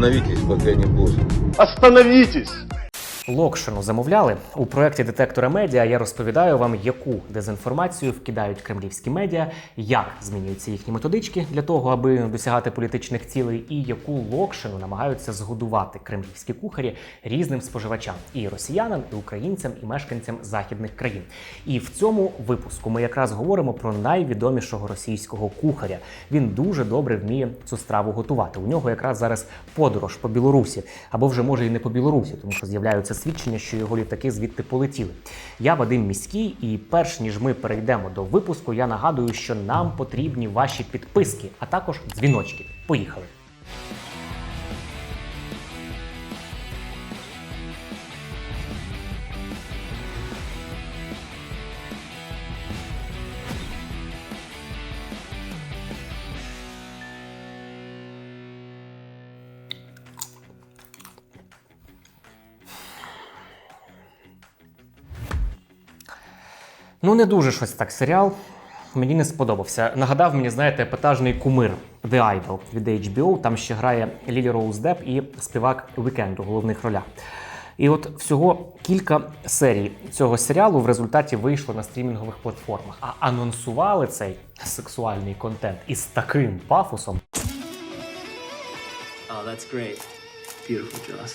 Остановитесь, пока не поздно. Остановитесь! Локшину замовляли у проєкті Детектора медіа. Я розповідаю вам, яку дезінформацію вкидають кремлівські медіа, як змінюються їхні методички для того, аби досягати політичних цілей, і яку локшину намагаються згодувати кремлівські кухарі різним споживачам і росіянам, і українцям, і мешканцям західних країн. І в цьому випуску ми якраз говоримо про найвідомішого російського кухаря. Він дуже добре вміє цю страву готувати. У нього якраз зараз подорож по Білорусі, або вже може і не по Білорусі, тому що з'являються свідчення, що його літаки звідти полетіли. Я Вадим Міський, і перш ніж ми перейдемо до випуску, я нагадую, що нам потрібні ваші підписки, а також дзвіночки. Поїхали. Ну, не дуже щось так серіал. Мені не сподобався. Нагадав мені, знаєте, епатажний кумир The Idol від HBO. Там ще грає Лілі Роуз Деп і співак Вікенд у головних ролях. І от всього кілька серій цього серіалу в результаті вийшло на стрімінгових платформах. А анонсували цей сексуальний контент із таким пафосом. Oh, that's great. Beautiful, Joss.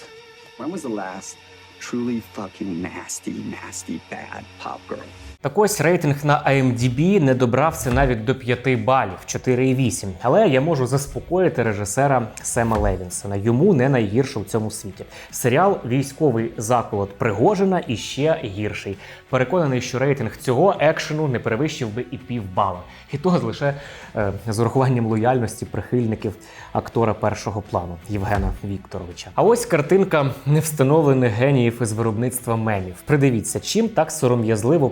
When was the last truly fucking nasty, nasty, bad pop girl? Так ось рейтинг на IMDb не добрався навіть до 5 балів 4,8. Але я можу заспокоїти режисера Сема Левінсона. Йому не найгірше в цьому світі. Серіал Військовий заколот Пригожина і ще гірший. Переконаний, що рейтинг цього екшену не перевищив би і півбала. І то лише е, з урахуванням лояльності прихильників актора першого плану Євгена Вікторовича. А ось картинка невстановлених геніїв із виробництва мемів. Придивіться, чим так сором'язливо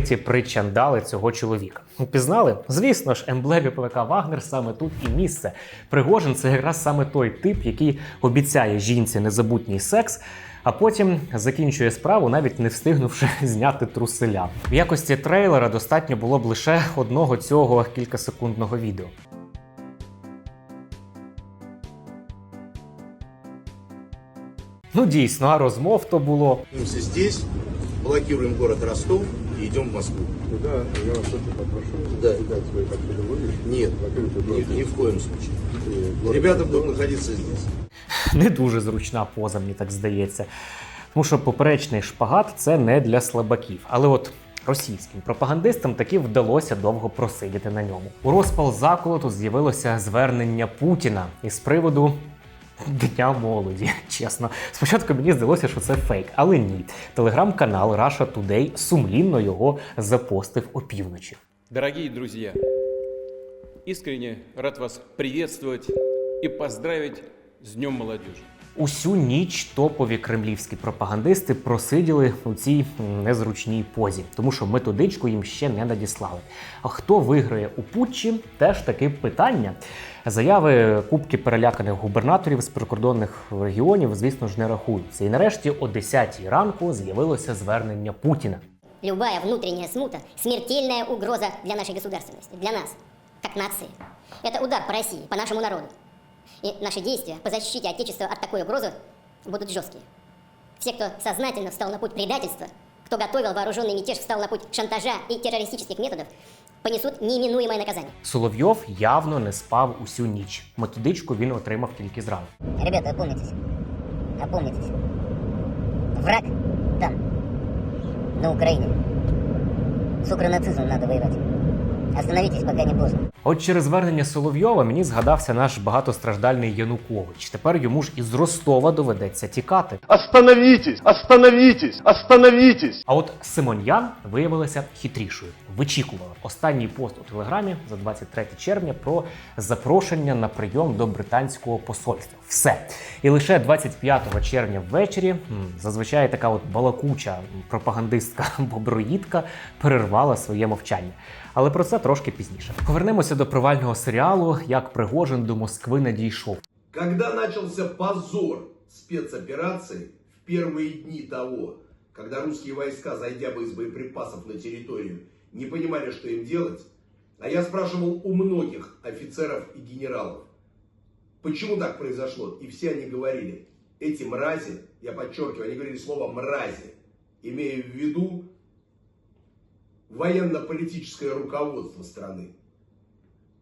прикриті причандали цього чоловіка. Упізнали? Звісно ж, емблемі ПВК Вагнер саме тут і місце. Пригожин це якраз саме той тип, який обіцяє жінці незабутній секс. А потім закінчує справу, навіть не встигнувши зняти труселя. В якості трейлера достатньо було б лише одного цього кількасекундного відео. Ну дійсно, а розмов то було. Здесь, блокируем город Ростов и идем в Москву. Туда я вас очень попрошу Да. передать свои портфели выдачи. Нет, Закрытый ни, ни в коем случае. город Ребята будут находиться здесь. Не дуже зручна поза, мені так здається. Тому що поперечний шпагат це не для слабаків. Але от російським пропагандистам таки вдалося довго просидіти на ньому. У розпал заколоту з'явилося звернення Путіна із приводу. Дня молоді, чесно. Спочатку мені здалося, що це фейк, але ні. Телеграм-канал Russia Today сумлінно його запостив опівночі. Дорогі друзі, искренне рад вас приветствовать і поздравить з Днем молодежи. Усю ніч топові кремлівські пропагандисти просиділи у цій незручній позі, тому що методичку їм ще не надіслали. А хто виграє у путчі? Теж таки питання. Заяви кубки переляканих губернаторів з прикордонних регіонів, звісно ж, не рахуються. І нарешті о 10 ранку з'явилося звернення Путіна. Любая внутренняя смута – смертельная угроза для нашей государственности, для нас, как нации. Это удар по России, по нашему народу. И наши действия по защите Отечества от такой угрозы будут жесткие. Все, кто сознательно встал на путь предательства, кто готовил вооруженный мятеж, встал на путь шантажа и террористических методов, понесут неименуемое наказание. Соловйов явно не спав усю ніч. Методичку він отримав тільки зранку. Ребята, опомнитесь. Опомнитесь. Враг там, на Украине. С укронацизмом надо воевать. Остановитесь, пока не поздно. От через звернення Соловйова мені згадався наш багатостраждальний Янукович. Тепер йому ж із Ростова доведеться тікати. Остановитесь! Остановитесь! Остановитесь! А от Симоньян виявилася хитрішою. Вичікувала останній пост у телеграмі за 23 червня про запрошення на прийом до британського посольства. Все. І лише 25 червня ввечері зазвичай така от балакуча пропагандистка боброїдка перервала своє мовчання. Але про це трошки пізніше. Повернемося до провального серіалу, як Пригожин до Москви надійшов. Когда начался позор спецоперации в первые дни того, когда русские войска, зайдя бы из боеприпасов на территорию, не понимали, что им делать, а я спрашивал у многих офицеров и генералов, Почему так произошло? И все они говорили, эти мрази, я подчеркиваю, они говорили слово мрази, имея в виду военно-политическое руководство страны.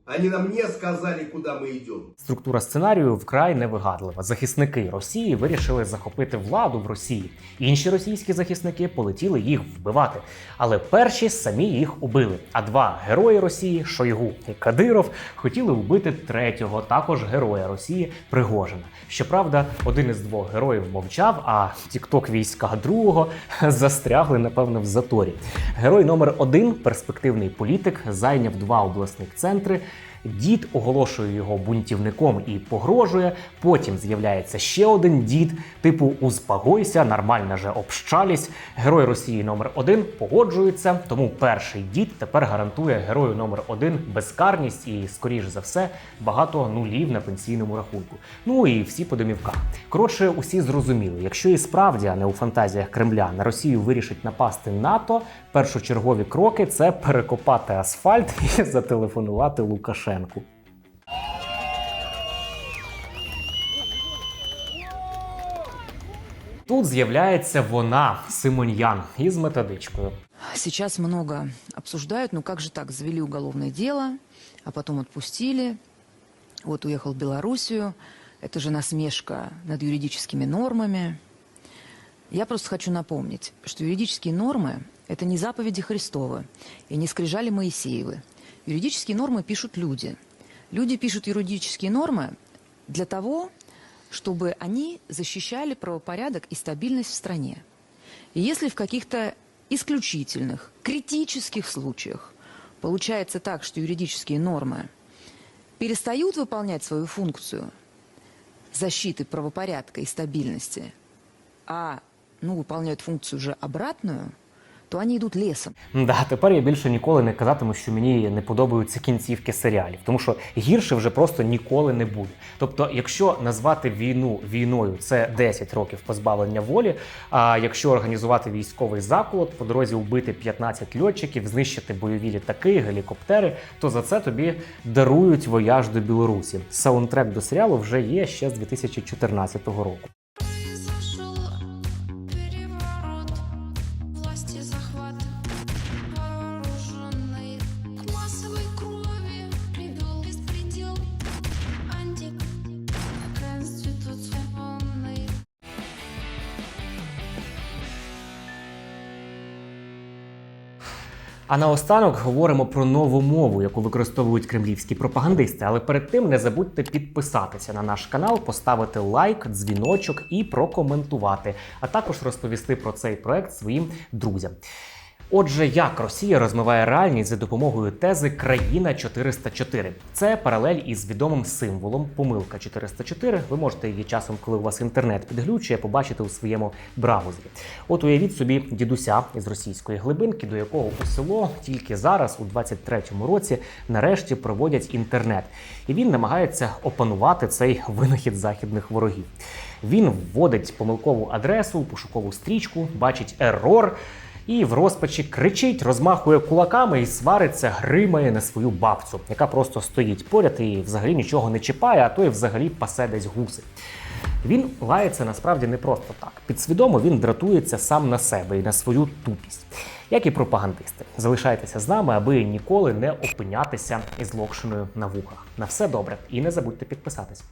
Они нам не сказали, куда мы идем. Структура сценарію вкрай невигадлива. Захисники Росії вирішили захопити владу в Росії. Інші російські захисники полетіли їх вбивати. Але перші самі їх убили. А два герої Росії Шойгу і Кадиров хотіли вбити третього, також героя Росії Пригожина. Щоправда, один із двох героїв мовчав, а тікток війська другого застрягли, напевно, в заторі. Герой номер один, перспективний політик, зайняв два обласних центри. Дід оголошує його бунтівником і погрожує. Потім з'являється ще один дід, типу Успокойся, нормально же общались. Герой Росії номер один погоджується. Тому перший дід тепер гарантує герою номер один безкарність і, скоріш за все, багато нулів на пенсійному рахунку. Ну і всі по домівках. Коротше, усі зрозуміли, якщо і справді, а не у фантазіях Кремля, на Росію вирішить напасти НАТО, першочергові кроки це перекопати асфальт і зателефонувати Лукашенку. Тут з'являється вона, Симоньян, із методичкою. Сейчас много обсуждают, ну как же так, завели уголовное дело, а потом отпустили. Вот уехал в Белоруссию. Это же насмешка над юридическими нормами. Я просто хочу напомнить, что юридические нормы – это не заповеди Христовы и не скрижали Моисеевы. Юридические нормы пишут люди. Люди пишут юридические нормы для того, чтобы они защищали правопорядок и стабильность в стране. И если в каких-то исключительных, критических случаях получается так, что юридические нормы перестают выполнять свою функцию защиты правопорядка и стабильности, а ну, выполняют функцию уже обратную, то они идут лесом. Да, тепер я більше ніколи не казатиму, що мені не подобаються кінцівки серіалів, тому що гірше вже просто ніколи не буде. Тобто, якщо назвати війну війною, це 10 років позбавлення волі. А якщо організувати військовий заколот, по дорозі вбити 15 льотчиків, знищити бойові літаки, гелікоптери, то за це тобі дарують вояж до Білорусі. Саундтрек до серіалу вже є ще з 2014 року. А наостанок говоримо про нову мову, яку використовують кремлівські пропагандисти. Але перед тим не забудьте підписатися на наш канал, поставити лайк, дзвіночок і прокоментувати, а також розповісти про цей проект своїм друзям. Отже, як Росія розмиває реальність за допомогою тези країна 404. Це паралель із відомим символом помилка 404. Ви можете її часом, коли у вас інтернет підглючує, побачити у своєму браузері. От уявіть собі дідуся із російської глибинки, до якого у село тільки зараз, у 23-му році, нарешті проводять інтернет, і він намагається опанувати цей винахід західних ворогів. Він вводить помилкову адресу, пошукову стрічку, бачить ерор. І в розпачі кричить, розмахує кулаками і свариться, гримає на свою бабцю, яка просто стоїть поряд і взагалі нічого не чіпає, а то й взагалі пасе десь гуси. Він лається насправді не просто так. Підсвідомо він дратується сам на себе і на свою тупість, як і пропагандисти. Залишайтеся з нами, аби ніколи не опинятися із локшиною на вухах. На все добре, і не забудьте підписатись.